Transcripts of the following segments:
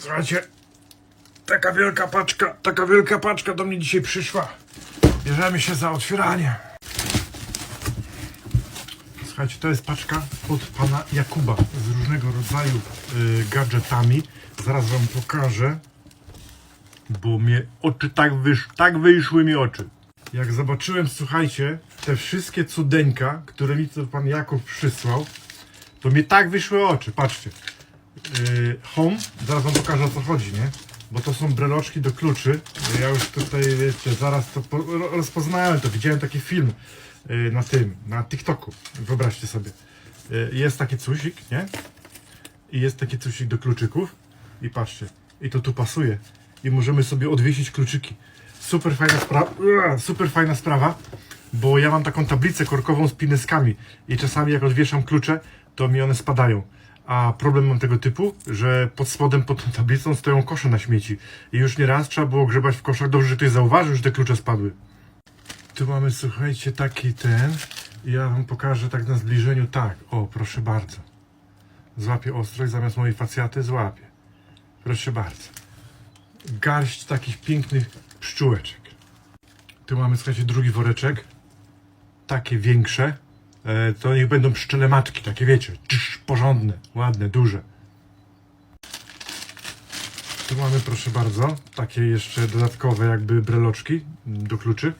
Słuchajcie, taka wielka paczka, taka wielka paczka do mnie dzisiaj przyszła. Bierzemy się za otwieranie. Słuchajcie, to jest paczka od pana Jakuba z różnego rodzaju y, gadżetami. Zaraz wam pokażę, bo mnie oczy tak, wysz, tak wyszły mi oczy. Jak zobaczyłem, słuchajcie, te wszystkie cudeńka, które mi pan Jakub przysłał, to mi tak wyszły oczy. Patrzcie. Yy, home, zaraz wam pokażę o co chodzi, nie? Bo to są breloczki do kluczy. Ja już tutaj, wiecie, zaraz to po, ro- rozpoznałem to. Widziałem taki film yy, na tym, na TikToku. Wyobraźcie sobie. Yy, jest taki cusik, nie? I jest taki cusik do kluczyków. I patrzcie. I to tu pasuje. I możemy sobie odwiesić kluczyki. Super fajna sprawa. Super fajna sprawa. Bo ja mam taką tablicę korkową z pineskami. I czasami jak odwieszam klucze, to mi one spadają. A problem mam tego typu, że pod spodem pod tą tablicą stoją kosze na śmieci. I już nie raz trzeba było grzebać w koszach. Dobrze, że ktoś zauważył, że te klucze spadły. Tu mamy, słuchajcie, taki ten. Ja wam pokażę tak na zbliżeniu. Tak, o, proszę bardzo. Złapię ostrość zamiast mojej facjaty, złapię. Proszę bardzo. Garść takich pięknych pszczółeczek. Tu mamy, słuchajcie, drugi woreczek. Takie większe. E, to niech będą pszczele matki, takie wiecie, porządne, ładne, duże. Tu mamy, proszę bardzo, takie jeszcze dodatkowe jakby breloczki do kluczy.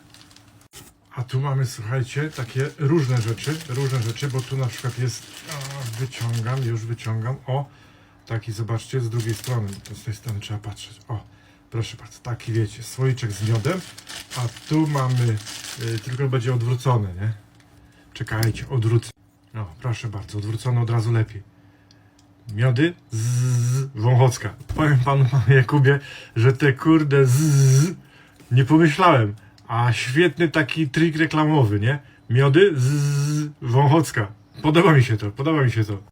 A tu mamy, słuchajcie, takie różne rzeczy, różne rzeczy, bo tu na przykład jest, o, wyciągam, już wyciągam, o, taki, zobaczcie, z drugiej strony, to z tej strony trzeba patrzeć, o, proszę bardzo, taki wiecie, słoiczek z miodem, a tu mamy, y, tylko będzie odwrócone, nie? Czekajcie, odwrócę. O, proszę bardzo, odwrócone od razu lepiej. Miody z Wąchocka. Powiem panu, panu Jakubie, że te kurde z nie pomyślałem. A świetny taki trik reklamowy, nie? Miody z Wąchocka. Podoba mi się to, podoba mi się to.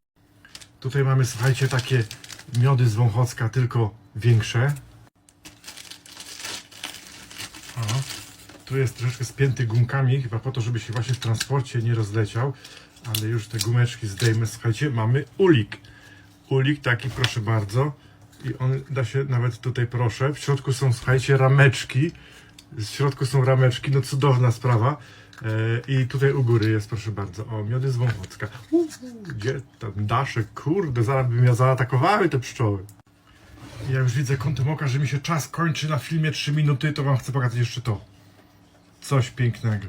Tutaj mamy, słuchajcie, takie miody z Wąchocka, tylko większe. Tu jest troszeczkę spięty gumkami, chyba po to, żeby się właśnie w transporcie nie rozleciał. Ale już te gumeczki zdejmę. Słuchajcie, mamy ulik. Ulik taki, proszę bardzo. I on da się nawet tutaj, proszę. W środku są, słuchajcie, rameczki. W środku są rameczki, no cudowna sprawa. E, I tutaj u góry jest, proszę bardzo. O, miody z Wąchocka. Gdzie ten daszek? Kurde, zaraz by mnie zaatakowały te pszczoły. Ja już widzę kątem oka, że mi się czas kończy na filmie 3 minuty, to wam chcę pokazać jeszcze to. Coś pięknego.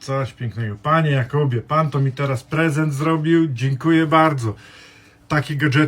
Coś pięknego. Panie Jakobie, pan to mi teraz prezent zrobił. Dziękuję bardzo. Taki gadżet